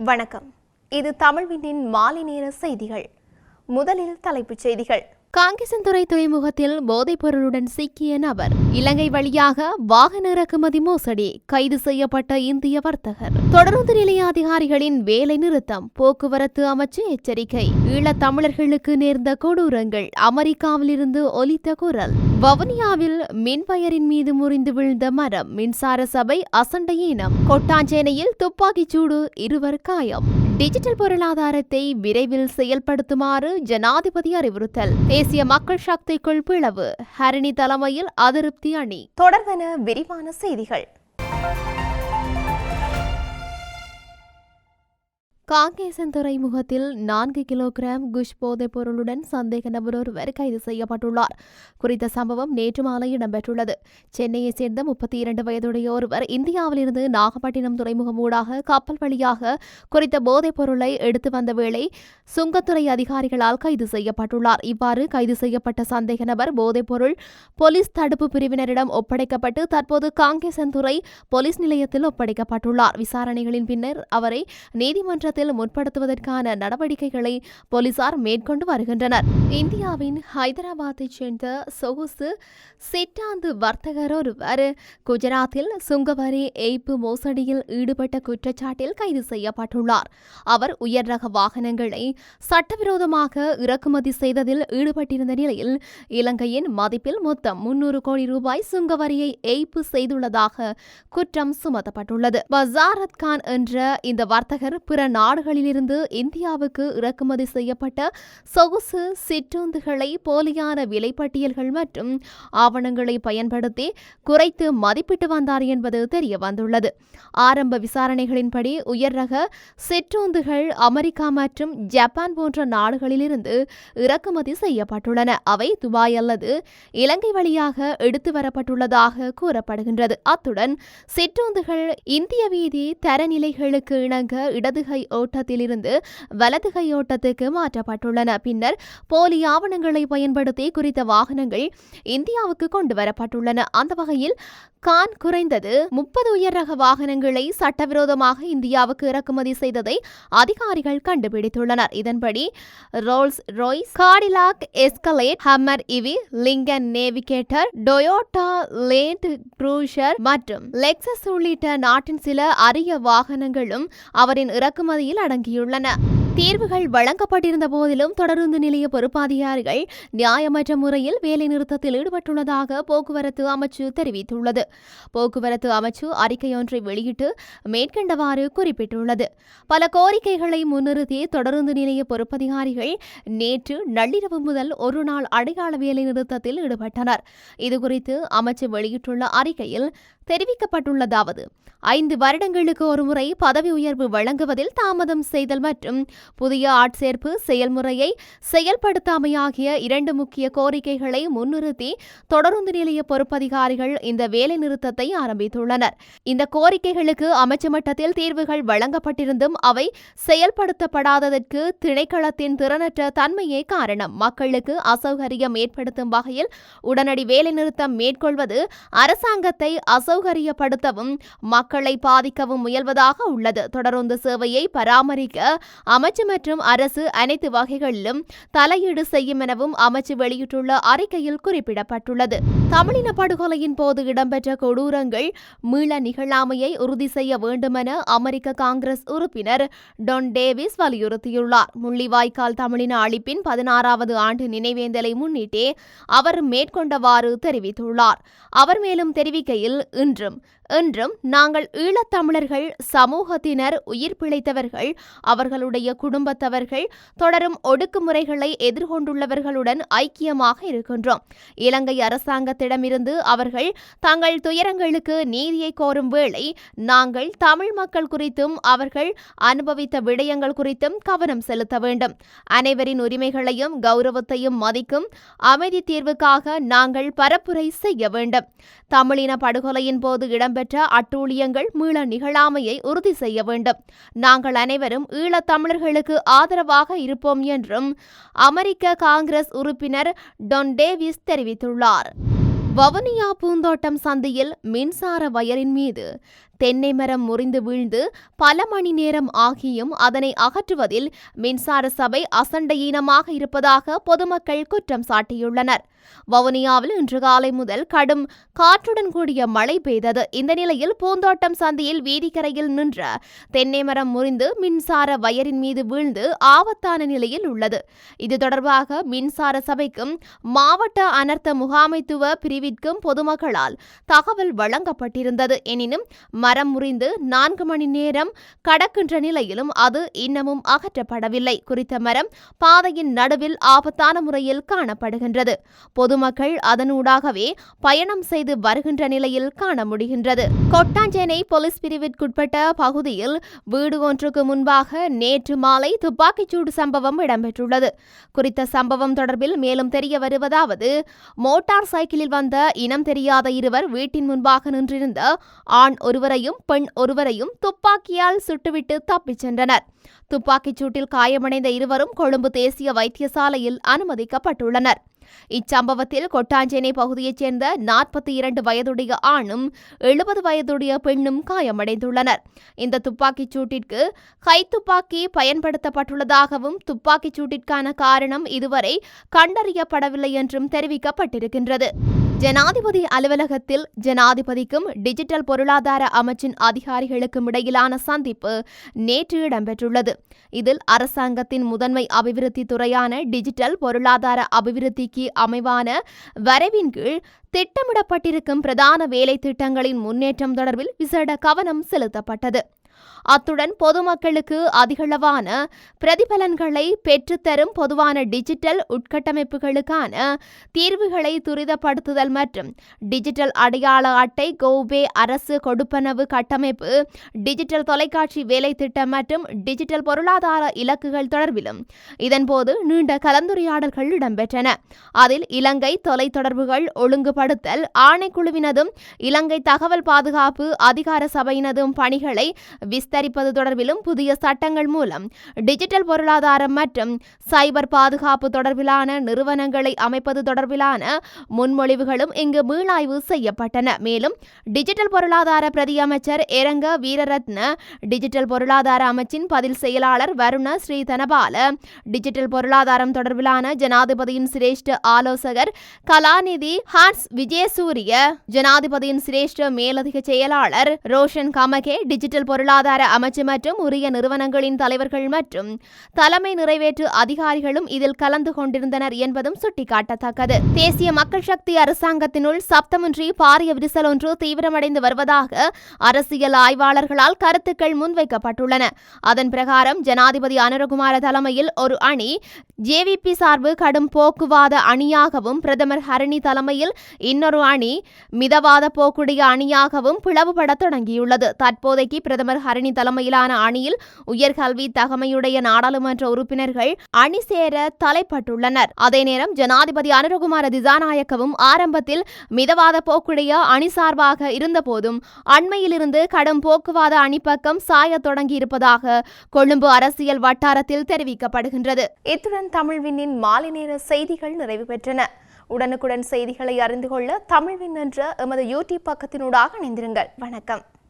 வணக்கம். இது தமிழ்வினின் மாலை நேர செய்திகள். முதலில் தலைப்புச் செய்திகள். காங்கேசன்துறை துறைமுகத்தில் போதைப் பொருளுடன் சிக்கிய நபர். இலங்கை வழியாக வாகன இறக்குமதி மோசடி கைது செய்யப்பட்ட இந்திய வர்த்தகர். தொடர்ந்து நிலைய அதிகாரிகளின் வேலை நிறுத்தம் போக்குவரத்து அமைச்சு எச்சரிக்கை. ஈழத் தமிழர்களுக்கு நேர்ந்த கொடூரங்கள் அமெரிக்காவிலிருந்து ஒலித்த குரல். வவுனியாவில் மின்வயரின் மீது முறிந்து விழுந்த மரம். மின்சார சபை அசண்டையீனம் கொட்டாஞ்சேனையில் துப்பாக்கிச் சூடு இருவர் காயம். டிஜிட்டல் பொருளாதாரத்தை விரைவில் செயல்படுத்துமாறு ஜனாதிபதி அறிவுறுத்தல். தேசிய மக்கள் சக்திக்குள் பிளவு. ஹரிணி தலைமையில் அதிருப்தி அணி. தொடர்வன விரிவான செய்திகள். காங்கேசன் துறைமுகத்தில் நான்கு கிலோகிராம் குஷ் போதைப் பொருளுடன் சந்தேக நபர் ஒருவர் கைது செய்யப்பட்டுள்ளார். குறித்த சம்பவம் நேற்று மாலை இடம்பெற்றுள்ளது. சென்னையைச் சேர்ந்த முப்பத்தி இரண்டு வயதுடைய ஒருவர் இந்தியாவிலிருந்து நாகப்பட்டினம் துறைமுகம் ஊடாக கப்பல் வழியாக குறித்த போதைப் பொருளை எடுத்து வந்த வேளை சுங்கத்துறை அதிகாரிகளால் கைது செய்யப்பட்டுள்ளார். இவ்வாறு கைது செய்யப்பட்ட சந்தேக நபர் போதைப் பொருள் போலீஸ் தடுப்பு பிரிவினரிடம் ஒப்படைக்கப்பட்டு தற்போது காங்கேசன்துறை போலீஸ் நிலையத்தில் ஒப்படைக்கப்பட்டுள்ளார். விசாரணைகளின் பின்னர் அவரை நீதிமன்றத்தில் முற்படுத்துவதற்கான நடவடிக்கைகளை போலீசார் மேற்கொண்டு வருகின்றனர். இந்தியாவின் ஹைதராபாத்தைச் சேர்ந்த சொகுசு சிற்றாந்து வர்த்தகர் ஒருவர் குஜராத்தில் சுங்கவரி ஏய்ப்பு மோசடியில் ஈடுபட்ட குற்றச்சாட்டில் கைது செய்யப்பட்டுள்ளார். அவர் உயர் ரக வாகனங்களை சட்டவிரோதமாக இறக்குமதி செய்ததில் ஈடுபட்டிருந்த நிலையில் இலங்கையின் மதிப்பில் மொத்தம் முன்னூறு கோடி ரூபாய் சுங்கவரியை ஏய்ப்பு செய்துள்ளதாக குற்றம் சுமத்தப்பட்டுள்ளது. பசாரத் கான் என்ற இந்த வர்த்தகர் பிற நாடுகளிலிருந்து இந்தியாவுக்கு இறக்குமதி செய்யப்பட்ட சொகுசு சிற்றுந்துகளை போலியான விலைப்பட்டியல்கள் மற்றும் ஆவணங்களை பயன்படுத்தி குறைத்து மதிப்பிட்டு வந்தார் என்பது தெரிய வந்துள்ளது ஆரம்ப விசாரணைகளின்படி உயர் ரக சிற்றுந்துகள் அமெரிக்கா மற்றும் ஜப்பான் போன்ற நாடுகளிலிருந்து இறக்குமதி செய்யப்பட்டுள்ளன. அவை துபாய் அல்லது இலங்கை வழியாக எடுத்து வரப்பட்டுள்ளதாக கூறப்படுகின்றது. அத்துடன் சிற்றுந்துகள் இந்திய வீதி தரநிலைகளுக்கு இணங்க இடதுகை ஓட்டத்திலிருந்து வலதுகை ஓட்டத்துக்கு மாற்றப்பட்டுள்ளன. பின்னர் போலி ஆவணங்களை பயன்படுத்தி குறித்த வாகனங்கள் இந்தியாவுக்கு கொண்டு வரப்பட்டுள்ளன. அந்த வகையில் கான் குறைந்தது முப்பது உயர் ரக வாகனங்களை சட்டவிரோதமாக இந்தியாவுக்கு இறக்குமதி செய்ததை அதிகாரிகள் கண்டுபிடித்துள்ளனர். இதன்படி Rolls Royce Cadillac Escalade Hummer EV Lincoln Navigator Toyota Land Cruiser மற்றும் லெக்சஸ் உள்ளிட்ட நாட்டின் சில அரிய வாகனங்களும் அவரின் இறக்குமதி இறக்குமதியில் அடங்கியுள்ளன. தீர்வுகள் வழங்கப்பட்டிருந்த போதிலும் தொடருந்து நிலைய பொறுப்பாதிகாரிகள் நியாயமற்ற முறையில் வேலைநிறுத்தத்தில் ஈடுபட்டுள்ளதாக போக்குவரத்து அமைச்சு தெரிவித்துள்ளது. போக்குவரத்து அமைச்சு அறிக்கையொன்றை வெளியிட்டு மேற்கண்டவாறு குறிப்பிட்டுள்ளது. பல கோரிக்கைகளை முன்னிறுத்தி தொடருந்து நிலைய பொறுப்பதிகாரிகள் நேற்று நள்ளிரவு முதல் ஒரு நாள் அடையாள வேலைநிறுத்தத்தில் ஈடுபட்டனர். இதுகுறித்து அமைச்சு வெளியிட்டுள்ள அறிக்கையில் தெரிவிக்கப்பட்டுள்ளதாவது ஐந்து வருடங்களுக்கு ஒருமுறை பதவி உயர்வு வழங்குவதில் தாமதம் செய்தல் மற்றும் புதிய ஆட்சேர்ப்பு செயல்முறையை செயல்படுத்தாமையாகிய இரண்டு முக்கிய கோரிக்கைகளை முன்னிறுத்தி தொடருந்து நிலைய பொறுப்பதிகாரிகள் இந்த வேலைநிறுத்தத்தை ஆரம்பித்துள்ளனர். இந்த கோரிக்கைகளுக்கு அமைச்சு மட்டத்தில் தீர்வுகள் வழங்கப்பட்டிருந்தும் அவை செயல்படுத்தப்படாததற்கு திணைக்களத்தின் திறனற்ற தன்மையே காரணம். மக்களுக்கு அசௌகரியம் ஏற்படுத்தும் வகையில் உடனடி வேலைநிறுத்தம் மேற்கொள்வது அரசாங்கத்தை அசௌகரியப்படுத்தவும் மக்களை பாதிக்கவும் முயல்வதாக உள்ளது. தொடருந்து சேவையை பராமரிக்க அமைச்சு மற்றும் அரசு அனைத்து வகைகளிலும் தலையீடு செய்யும் எனவும் அமைச்சு வெளியிட்டுள்ள அறிக்கையில் குறிப்பிடப்பட்டுள்ளது. தமிழின படுகொலையின் போது இடம்பெற்ற கொடூரங்கள் மீள நிகழாமையை உறுதி செய்ய வேண்டுமென அமெரிக்க காங்கிரஸ் உறுப்பினர் டொன் டேவிஸ் வலியுறுத்தியுள்ளார். முள்ளிவாய்க்கால் தமிழின அழிப்பின் பதினாறாவது ஆண்டு நினைவேந்தலை முன்னிட்டே அவர் மேற்கொண்டவாறு தெரிவித்துள்ளார். அவர் மேலும் தெரிவிக்கையில் இன்றும் என்றும் நாங்கள் ஈழத்தமிழர்கள் சமூகத்தினர் உயிர் பிழைத்தவர்கள் அவர்களுடைய குடும்பத்தவர்கள் தொடரும் ஒடுக்குமுறைகளை எதிர்கொண்டுள்ளவர்களுடன் ஐக்கியமாக இருக்கின்றோம். இலங்கை அரசாங்கத்திடமிருந்து அவர்கள் தங்கள் துயரங்களுக்கு நீதியை கோரும் வேளை நாங்கள் தமிழ் மக்கள் குறித்தும் அவர்கள் அனுபவித்த விடயங்கள் குறித்தும் கவனம் செலுத்த வேண்டும். அனைவரின் உரிமைகளையும் கௌரவத்தையும் மதிக்கும் அமைதி தீர்வுக்காக நாங்கள் பரப்புரை செய்ய வேண்டும். தமிழின படுகொலையின் போது இடம்பெற்ற அட்டூழியங்கள் மீள நிகழாமையை உறுதி செய்ய வேண்டும். நாங்கள் அனைவரும் ஈழத் தமிழர்களுக்கு ஆதரவாக இருப்போம் என்றும் அமெரிக்க காங்கிரஸ் உறுப்பினர் டொன் டேவிஸ் தெரிவித்துள்ளார். வவுனியா பூந்தோட்டம் சந்தையில் மின்சார வயரின் மீது தென்னை மரம் முறிந்து வீழ்ந்து பல மணி நேரம் ஆகியும் அதனை அகற்றுவதில் மின்சார சபை அசண்டையீனமாக இருப்பதாக பொதுமக்கள் குற்றம் சாட்டியுள்ளனர். வவுனியாவில் இன்று காலை முதல் கடும் காற்றுடன் கூடிய மழை பெய்தது. இந்த நிலையில் பூந்தோட்டம் சந்தையில் வீதிக்கரையில் நின்ற தென்னை மரம் முறிந்து மின்சார வயரின் மீது வீழ்ந்து ஆபத்தான நிலையில் உள்ளது. இது தொடர்பாக மின்சார சபைக்கும் மாவட்ட அனர்த்த முகாமைத்துவ பிரிவிற்கும் பொதுமக்களால் தகவல் வழங்கப்பட்டிருந்தது. எனினும் மரம் முறிந்து நான்கு மணி நேரம் கடக்கின்ற நிலையிலும் அது இன்னமும் அகற்றப்படவில்லை. குறித்த மரம் பாதையின் நடுவில் ஆபத்தான முறையில் காணப்படுகின்றது. பொதுமக்கள் அதனூடாகவே பயணம் செய்து வருகின்ற நிலையில் காண முடிகின்றது. கொட்டாஞ்சேனை போலீஸ் பிரிவிற்குட்பட்ட பகுதியில் வீடு ஒன்றுக்கு முன்பாக நேற்று மாலை துப்பாக்கிச்சூடு சம்பவம் இடம்பெற்றுள்ளது. குறித்த சம்பவம் தொடர்பில் மேலும் தெரிய வருவதாவது மோட்டார் சைக்கிளில் வந்த இனம் தெரியாத இருவர் வீட்டின் முன்பாக நின்றிருந்த ஆண் ஒருவரை ஒருவரையும் பெண் ஒருவரையும் துப்பாக்கியால் சுட்டுவிட்டு தப்பிச் சென்றனர். துப்பாக்கிச் சூட்டில் காயமடைந்த இருவரும் கொழும்பு தேசிய வைத்தியசாலையில் அனுமதிக்கப்பட்டுள்ளனர். இச்சம்பவத்தில் கொட்டாஞ்சேனை பகுதியைச் சேர்ந்த நாற்பத்தி இரண்டு வயதுடைய ஆணும் எழுபது வயதுடைய பெண்ணும் காயமடைந்துள்ளனர். இந்த துப்பாக்கிச் சூட்டிற்கு கைத்துப்பாக்கி பயன்படுத்தப்பட்டுள்ளதாகவும் துப்பாக்கிச் சூட்டிற்கான காரணம் இதுவரை கண்டறியப்படவில்லை என்றும் தெரிவிக்கப்பட்டிருக்கின்றது. ஜனாதிபதி அலுவலகத்தில் ஜனாதிபதிக்கும் டிஜிட்டல் பொருளாதார அமைச்சின் அதிகாரிகளுக்கும் இடையிலான சந்திப்பு நேற்று இடம்பெற்றுள்ளது. இதில் அரசாங்கத்தின் முதன்மை அபிவிருத்தி துறையான டிஜிட்டல் பொருளாதார அபிவிருத்திக்கு அமைவான வரைவின் கீழ் திட்டமிடப்பட்டிருக்கும் பிரதான வேலை திட்டங்களின் முன்னேற்றம் தொடர்பில் விசேட கவனம் செலுத்தப்பட்டது. அத்துடன் பொதுமக்களுக்கு அதிகளவான பிரதிபலன்களை பெற்றுத்தரும் பொதுவான டிஜிட்டல் உட்கட்டமைப்புகளுக்கான தீர்வுகளை துரிதப்படுத்துதல் மற்றும் டிஜிட்டல் அடையாள அட்டை கோபே அரசு கொடுப்பனவு கட்டமைப்பு டிஜிட்டல் தொலைக்காட்சி வேலை திட்டம் மற்றும் டிஜிட்டல் பொருளாதார இலக்குகள் தொடர்பிலும் இதன்போது நீண்ட கலந்துரையாடல்கள் இடம்பெற்றன. அதில் இலங்கை தொலைத்தொடர்புகள் ஒழுங்குபடுத்தல் ஆணைக்குழுவினதும் இலங்கை தகவல் பாதுகாப்பு அதிகார சபையினதும் பணிகளை விஸ்தரிப்பது தொடர்பிலும் புதிய சட்டங்கள் மூலம் டிஜிட்டல் பொருளாதாரம் மற்றும் சைபர் பாதுகாப்பு தொடர்பிலான நிறுவனங்களை அமைப்பது தொடர்பிலான முன்மொழிவுகளும் இங்கு மீளாய்வு செய்யப்பட்டன. மேலும் டிஜிட்டல் பொருளாதார பிரதியமைச்சர் இரங்க வீரரத்ன டிஜிட்டல் பொருளாதார அமைச்சின் பதில் செயலாளர் வருண ஸ்ரீ தனபால டிஜிட்டல் பொருளாதாரம் தொடர்பிலான ஜனாதிபதியின் சிரேஷ்ட ஆலோசகர் கலாநிதி ஹான்ஸ் விஜயசூரிய ஜனாதிபதியின் சிரேஷ்ட மேலதிக செயலாளர் ரோஷன் கமகே டிஜிட்டல் பொருளாதார சுகாதார அமைச்சு மற்றும் உரிய நிறுவனங்களின் தலைவர்கள் மற்றும் தலைமை நிறைவேற்று அதிகாரிகளும் இதில் கலந்து கொண்டிருந்தனர் என்பதும் சுட்டிக்காட்டத்தக்கது. தேசிய மக்கள் சக்தி அரசாங்கத்தினுள் சப்தமின்றி பாரிய விரிசல் ஒன்று தீவிரமடைந்து வருவதாக அரசியல் ஆய்வாளர்களால் கருத்துக்கள் முன்வைக்கப்பட்டுள்ளன. அதன் பிரகாரம் ஜனாதிபதி அனுரகுமார தலைமையில் ஒரு அணி ஜேவிபி சார்பு கடும் போக்குவாத அணியாகவும் பிரதமர் ஹரணி தலைமையில் இன்னொரு அணி மிதவாத போக்குடைய அணியாகவும் பிளவுபட தொடங்கியுள்ளது. தற்போதைக்கு பிரதமர் ஹரணி தலைமையிலான அணியில் உயர்கல்வி தகமையுடைய நாடாளுமன்ற உறுப்பினர்கள் அணி சேர தலைப்பட்டுள்ளனர். அதே நேரம் ஜனாதிபதி அனுரகுமார திசாநாயக்கவும் ஆரம்பத்தில் மிதவாத போக்குடைய அணி சார்பாக இருந்தபோதும் அண்மையிலிருந்து கடும் போக்குவாத அணிப்பக்கம் சாயத் தொடங்கியிருப்பதாக கொழும்பு அரசியல் வட்டாரத்தில் தெரிவிக்கப்படுகின்றது. இத்துடன் தமிழ்வினின் மாலை நேர செய்திகள் நிறைவு பெற்றன. உடனுக்குடன் செய்திகளை அறிந்து கொள்ள தமிழ்வின் என்ற எமது யூடியூப் பக்கத்தினூடாக இணைந்திருங்கள். வணக்கம்.